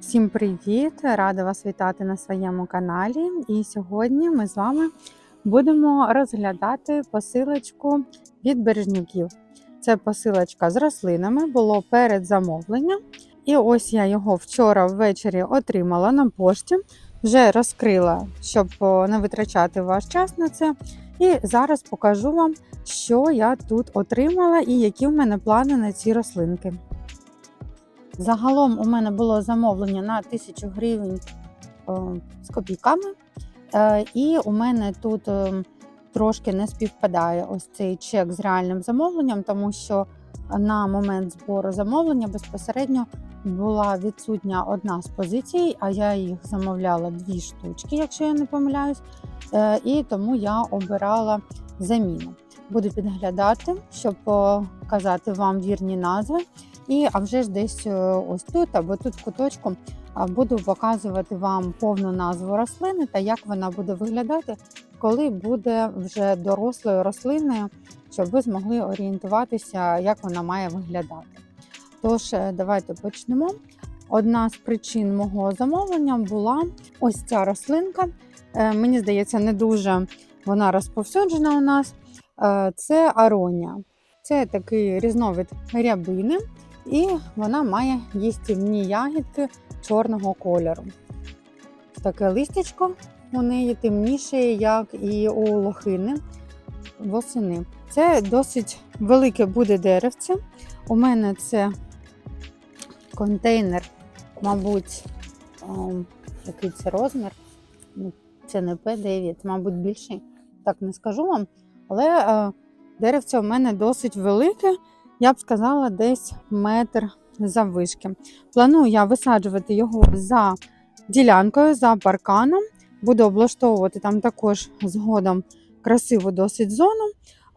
Всім привіт! Рада вас вітати на своєму каналі. І сьогодні ми з вами будемо розглядати посилочку від бережнюків. Це посилочка з рослинами, було перед замовленням. І ось я його вчора ввечері отримала на пошті. Вже розкрила, щоб не витрачати ваш час на це. І зараз покажу вам, що я тут отримала і які в мене плани на ці рослинки. Загалом у мене було замовлення на 1000 гривень з копійками. Е, і у мене тут е, трошки не співпадає ось цей чек з реальним замовленням, тому що на момент збору замовлення безпосередньо була відсутня одна з позицій, а я їх замовляла дві штучки, якщо я не помиляюсь. Е, і тому я обирала заміну. Буду підглядати, щоб показати вам вірні назви. І а вже ж десь е, ось тут або тут в куточку буду показувати вам повну назву рослини та як вона буде виглядати, коли буде вже дорослою рослиною, щоб ви змогли орієнтуватися, як вона має виглядати. Тож, е, давайте почнемо. Одна з причин мого замовлення була ось ця рослинка. Е, Мені здається, не дуже вона розповсюджена у нас. Це аронія. Це такий різновид рябини, і вона має їстівні ягідки чорного кольору. Таке листячко у неї темніше, як і у лохини восени. Це досить велике буде деревце. У мене це контейнер, мабуть, який це розмір. Ну, Це не П9, мабуть, більший. Так не скажу вам. Але е, деревце у мене досить велике, я б сказала, десь метр заввишки. Планую я висаджувати його за ділянкою, за парканом. Буду облаштовувати там також згодом красиву досить зону.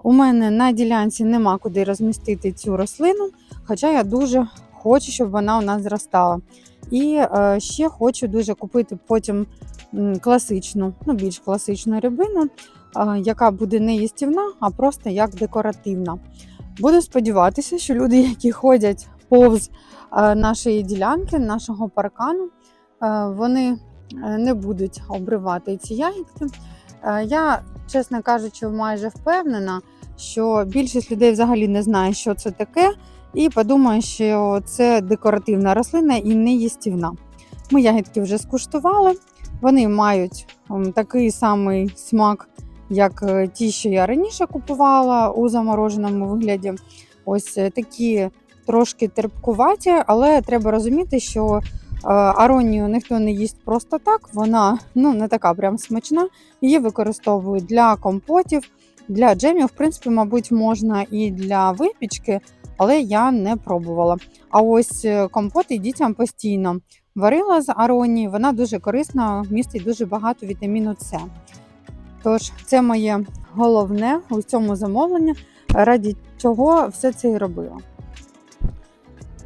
У мене на ділянці нема куди розмістити цю рослину, хоча я дуже хочу, щоб вона у нас зростала. І е, ще хочу дуже купити потім класичну, ну більш класичну рябину, е, яка буде не їстівна, а просто як декоративна. Буду сподіватися, що люди, які ходять повз е, нашої ділянки, нашого паркану, е, вони е, не будуть обривати ці ягідки. Я, чесно кажучи, майже впевнена, що більшість людей взагалі не знає, що це таке, і подумає, що це декоративна рослина і не їстівна. Ми ягідки вже скуштували. Вони мають такий самий смак, як е, ті, що я раніше купувала у замороженому вигляді. Ось е, такі трошки терпкуваті, але треба розуміти, що е, аронію ніхто не їсть просто так. Вона ну не така прям смачна. Її використовують для компотів, для джемів. В принципі, мабуть, можна і для випічки, але я не пробувала. А ось компоти дітям постійно варила з аронії. Вона дуже корисна, містить дуже багато вітаміну С. Тож, це моє головне у цьому замовленні, раді чого все це і робила.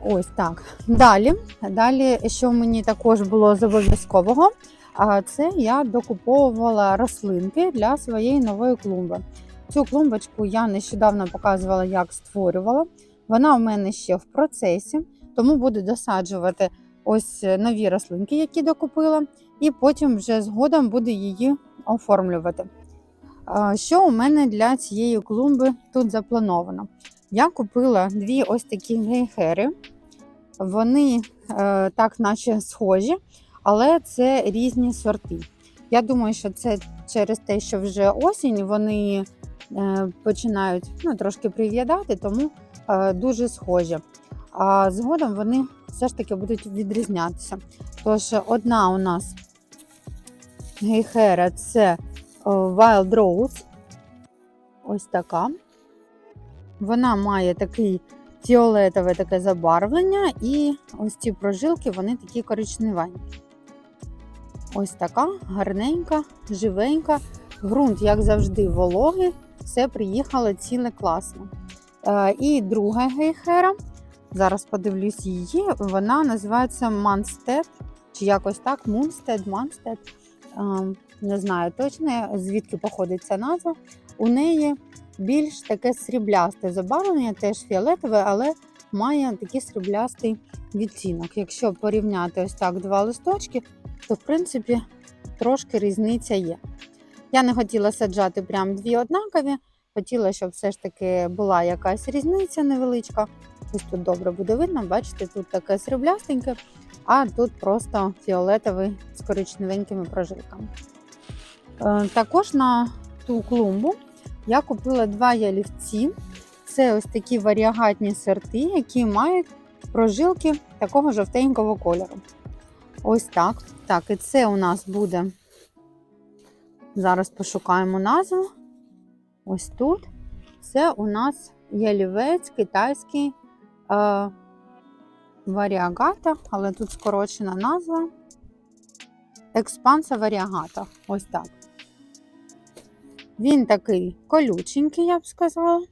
Ось так. Далі, далі, що мені також було з обов'язкового, це я докуповувала рослинки для своєї нової клумби. Цю клумбочку я нещодавно показувала, як створювала. Вона у мене ще в процесі, тому буду досаджувати ось нові рослинки, які докупила, і потім вже згодом буду її оформлювати. Що у мене для цієї клумби тут заплановано? Я купила дві ось такі гейхери. Вони е, так, наче схожі, але це різні сорти. Я думаю, що це через те, що вже осінь вони е, починають ну, трошки прив'ядати, тому е, дуже схожі. А згодом вони все ж таки будуть відрізнятися. Тож, одна у нас гейхера це е, Wild Rose. Ось така. Вона має такий фіолетове таке забарвлення, і ось ці прожилки вони такі коричневенькі. Ось така гарненька, живенька. Грунт, як завжди, вологий, все приїхало ціле класно. Е, і друга гейхера, зараз подивлюсь її, вона називається Манстед, чи якось так, Мунстед, Манстед. Не знаю точно, звідки походить ця назва. У неї більш таке сріблясте забарвлення, теж фіолетове, але має такий сріблястий відтінок. Якщо порівняти ось так два листочки, то в принципі трошки різниця є. Я не хотіла саджати прям дві однакові, хотіла, щоб все ж таки була якась різниця невеличка. Ось тут добре буде видно, бачите, тут таке сріблястеньке, а тут просто фіолетовий з коричневенькими прожилками. Е, Також на ту клумбу я купила два ялівці. Це ось такі варіагатні сорти, які мають прожилки такого жовтенького кольору. Ось так. Так, і це у нас буде. Зараз пошукаємо назву. Ось тут. Це у нас ялівець китайський е, варіагата, але тут скорочена назва. Експанса варіагата. Ось так. Він такий колюченький, я б сказала,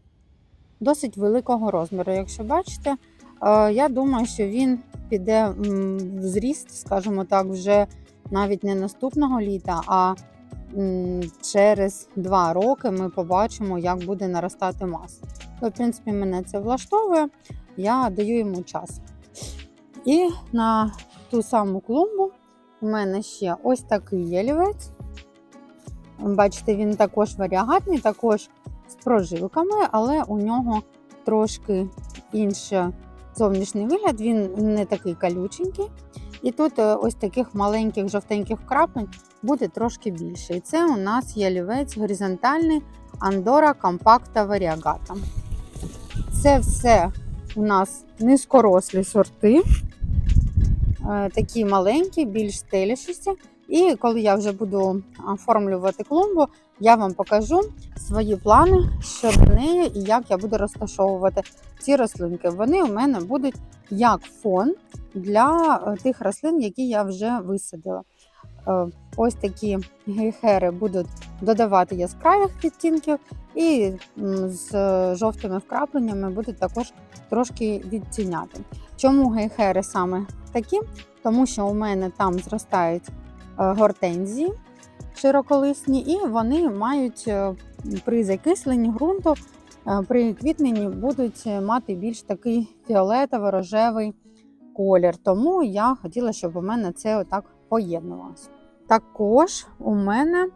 досить великого розміру. Якщо бачите, Е, я думаю, що він піде в зріст, скажімо так, вже навіть не наступного літа, а через два роки ми побачимо, як буде наростати маса. Ну, В принципі, мене це влаштовує, я даю йому час. І на ту саму клумбу у мене ще ось такий ялівець. Бачите, він також варіагатний, також з прожилками, але у нього трошки інше зовнішній вигляд, він не такий калюченький. І тут е, ось таких маленьких жовтеньких краплень буде трошки більше. І це у нас ялівець горизонтальний Андора Компакта Варіагата. Це все у нас низькорослі сорти, такі маленькі, більш стелішісті. І коли я вже буду оформлювати клумбу, я вам покажу свої плани щодо неї і як я буду розташовувати ці рослинки. Вони у мене будуть як фон для е, тих рослин, які я вже висадила. Ось такі гейхери будуть додавати яскравих відтінків, і з жовтими вкрапленнями будуть також трошки відтіняти. Чому гейхери саме такі? Тому що у мене там зростають е, гортензії широколисні, і вони мають е, при закисленні ґрунту, е, при квітненні будуть мати більш такий фіолетово-рожевий колір. Тому я хотіла, щоб у мене це отак поєднувалося. Також у мене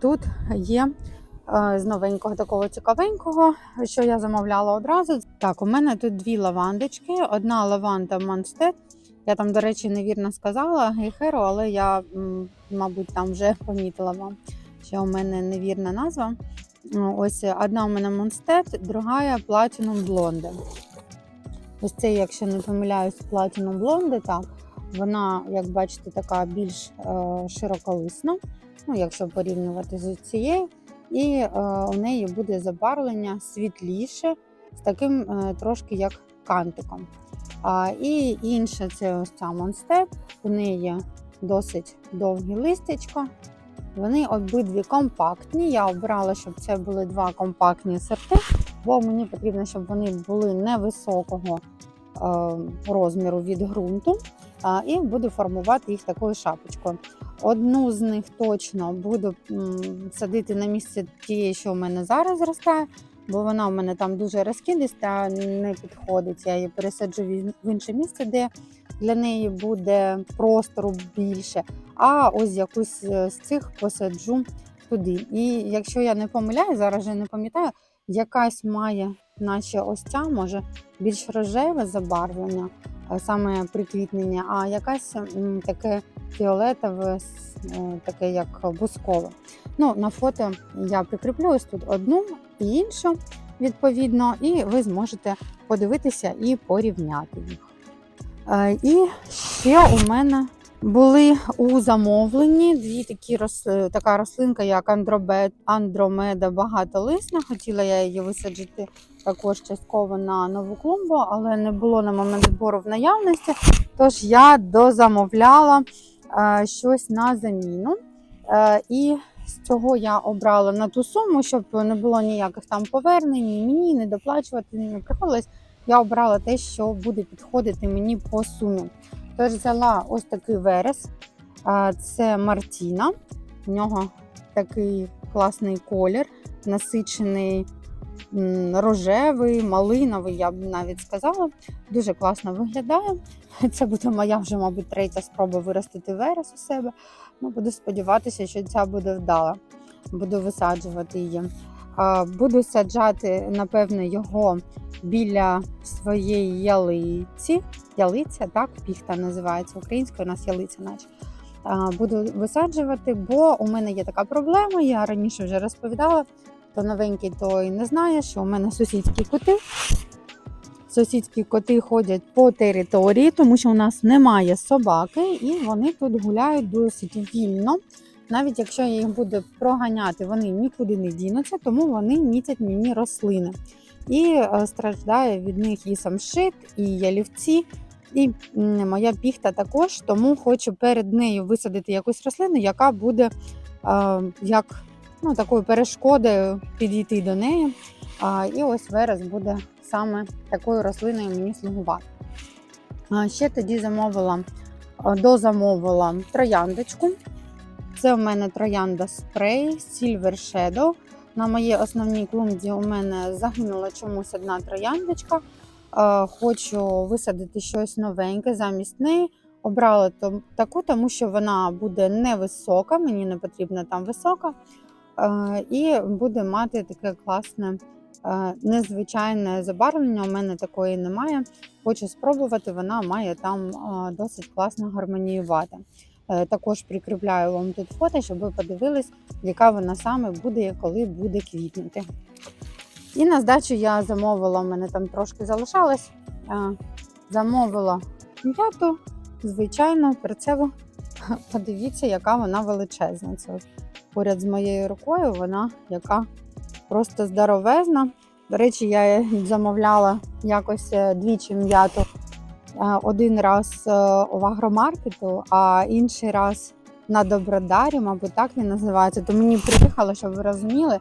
тут є е, з новенького такого цікавенького, що я замовляла одразу. Так, у мене тут дві лавандочки. Одна лаванда Монстед. Я там, до речі, невірно сказала гейхеру, але я, мабуть, там вже помітила вам, що у мене невірна назва. Ось одна у мене Монстед, друга Platinum Blonde. Ось це, якщо не помиляюсь, Platinum Blonde, так. Вона, як бачите, така більш е, широколисна, ну, якщо порівнювати з цією. І е, у неї буде забарвлення світліше, з таким е, трошки як кантиком. А, і інша це ось ця Монстеп. У неї досить довгі листячка. Вони обидві компактні. Я обрала, щоб це були два компактні сорти, бо мені потрібно, щоб вони були невисокого розміру від ґрунту. І буду формувати їх такою шапочкою. Одну з них точно буду садити на місце тієї, що у мене зараз зростає, бо вона у мене там дуже розкидиста, не підходить. Я її пересаджу в в інше місце, де для неї буде простору більше. А ось якусь е, з цих посаджу туди. І якщо я не помиляю, зараз вже не пам'ятаю, якась має, наче ось ця, може більш рожеве забарвлення, е, саме приквітнення, а якась таке фіолетове, е, таке як бускове. Ну, на фото я прикріплю ось тут одну і іншу, відповідно, і ви зможете подивитися і порівняти їх. Е, І ще у мене були у замовленні дві такі рос- така рослинка, як андробед, андромеда багатолисна. Хотіла я її висаджити також частково на нову клумбу, але не було на момент збору в наявності. Тож я дозамовляла е, щось на заміну. Е, і з цього я обрала на ту суму, щоб не було ніяких там повернень, ні мені не доплачувати не приходилось. Я обрала те, що буде підходити мені по сумі. Тож взяла ось такий верес. Це Мартіна. У нього такий класний колір, насичений рожевий, малиновий, я б навіть сказала. Дуже класно виглядає. Це буде моя вже, мабуть, третя спроба виростити верес у себе. Ну, буду сподіватися, що ця буде вдала. Буду висаджувати її. Буду саджати, напевно, його біля своєї ялиці. Ялиця, так, піхта називається українською, у нас ялиця, наче. Буду висаджувати, бо у мене є така проблема. Я раніше вже розповідала, то новенький той не знає, що у мене сусідські коти. Сусідські коти ходять по території, тому що у нас немає собаки, і вони тут гуляють досить вільно. Навіть якщо я їх буду проганяти, вони нікуди не дінуться, тому вони мітять мені рослини. І е, страждає від них і самшит, і ялівці, і моя піхта також. Тому хочу перед нею висадити якусь рослину, яка буде е, як ну, такою перешкодою підійти до неї. І ось верес буде саме такою рослиною мені слугувати. Ще тоді замовила, дозамовила трояндочку. Це у мене троянда спрей Silver Shadow. На моїй основній клумбі у мене загинула чомусь одна трояндочка. Е, Хочу висадити щось новеньке замість неї. Обрала таку, тому що вона буде невисока, мені не потрібна там висока. Е, І буде мати таке класне, е, незвичайне забарвлення. У мене такої немає. Хочу спробувати, вона має там досить класно гармоніювати. Е, Також прикріпляю вам тут фото, щоб ви подивились, яка вона саме буде, коли буде квітнути. І на здачу я замовила, у мене там трошки залишалось. е, Замовила м'яту, звичайно, перцеву. Подивіться, яка вона величезна. Це поряд з моєю рукою, вона яка просто здоровезна. До речі, я замовляла якось е, двічі м'яту. Е, Один раз е, в агромаркету, а інший раз на Добродарі, мабуть, так він називається. То мені приїхало, щоб ви розуміли,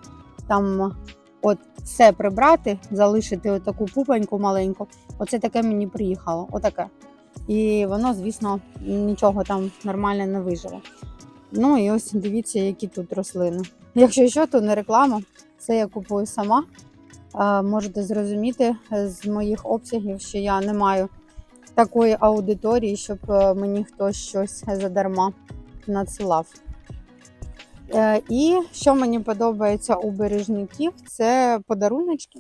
там от все прибрати, залишити таку пупоньку маленьку. Оце таке мені приїхало. Отаке. І воно, звісно, нічого там нормально не вижило. Ну і ось дивіться, які тут рослини. Якщо що, то не реклама, це я купую сама. Е, Можете зрозуміти з моїх обсягів, що я не маю такої аудиторії, щоб е, мені хтось щось задарма надсилав. Е, І що мені подобається у бережників, це подаруночки.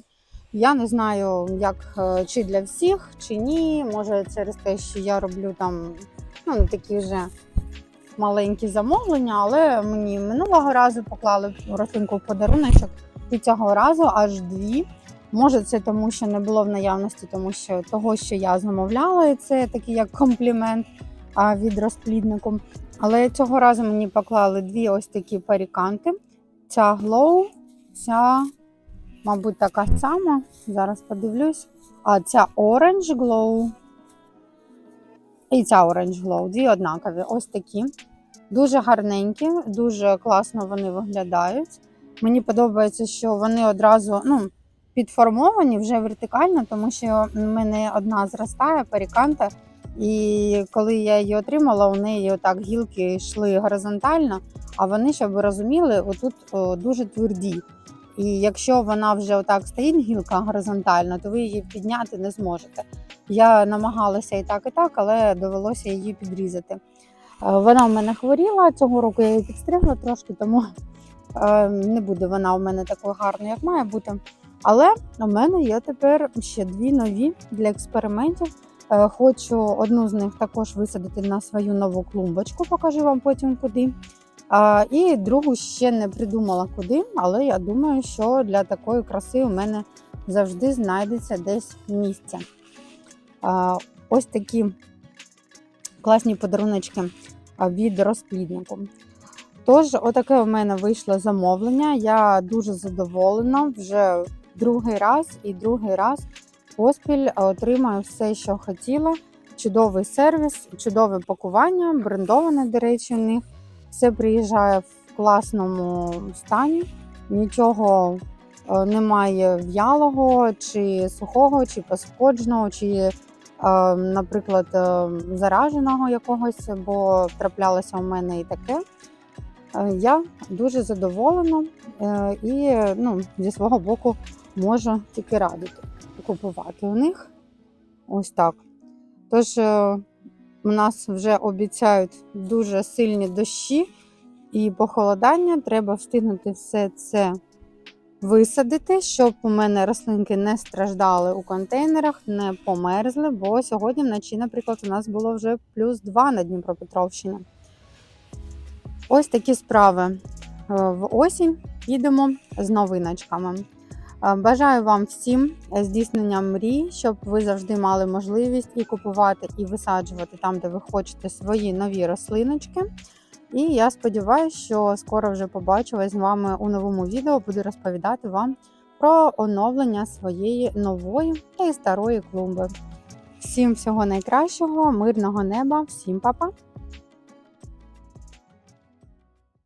Я не знаю, як е, чи для всіх, чи ні. Може, через те, що я роблю там ну, такі вже маленькі замовлення, але мені минулого разу поклали рослинку в подаруночок, і цього разу аж дві. Може, це тому, що не було в наявності, тому що того, що я замовляла, і це такий як комплімент від розпліднику. Але цього разу мені поклали дві ось такі паріканти. Ця Glow, ця, мабуть, така сама. Зараз подивлюсь. А ця Orange Glow. І ця Orange Glow. Дві однакові. Ось такі. Дуже гарненькі, дуже класно вони виглядають. Мені подобається, що вони одразу ну, підформовані вже вертикально, тому що в мене одна зростає паріканта. І коли я її отримала, у неї отак гілки йшли горизонтально, а вони, щоб ви розуміли, отут о, дуже тверді. І якщо вона вже отак стоїть гілка горизонтально, то ви її підняти не зможете. Я намагалася і так, і так, але довелося її підрізати. Е, Вона в мене хворіла цього року, я її підстригла трошки, тому е, не буде вона у мене такою гарною, як має бути. Але у мене є тепер ще дві нові для експериментів. Е, Хочу одну з них також висадити на свою нову клумбочку, покажу вам потім куди. І другу ще не придумала куди, але я думаю, що для такої краси у мене завжди знайдеться десь місце. Ось такі класні подаруночки від розпліднику. Тож, отаке у мене вийшло замовлення. Я дуже задоволена вже другий раз і другий раз поспіль отримаю все, що хотіла. Чудовий сервіс, чудове пакування, брендоване, до речі, у них. Все приїжджає в класному стані, нічого е, немає в'ялого, чи сухого, чи пошкодженого, чи, е, наприклад, е, зараженого якогось, бо траплялося у мене і таке. Е, Я дуже задоволена е, і ну, зі свого боку можу тільки радити купувати у них. Ось так. Тож, е, у нас вже обіцяють дуже сильні дощі і похолодання. Треба встигнути все це висадити, щоб у мене рослинки не страждали у контейнерах, не померзли, бо сьогодні вночі, наприклад, у нас було вже плюс 2 на Дніпропетровщині. Ось такі справи. Е, В осінь їдемо з новиночками. Е, Бажаю вам всім здійснення мрій, щоб ви завжди мали можливість і купувати, і висаджувати там, де ви хочете свої нові рослиночки. І я сподіваюся, що скоро вже побачу вас з вами у новому відео. Буду розповідати вам про оновлення своєї нової та й старої клумби. Всім всього найкращого, мирного неба, всім па-па!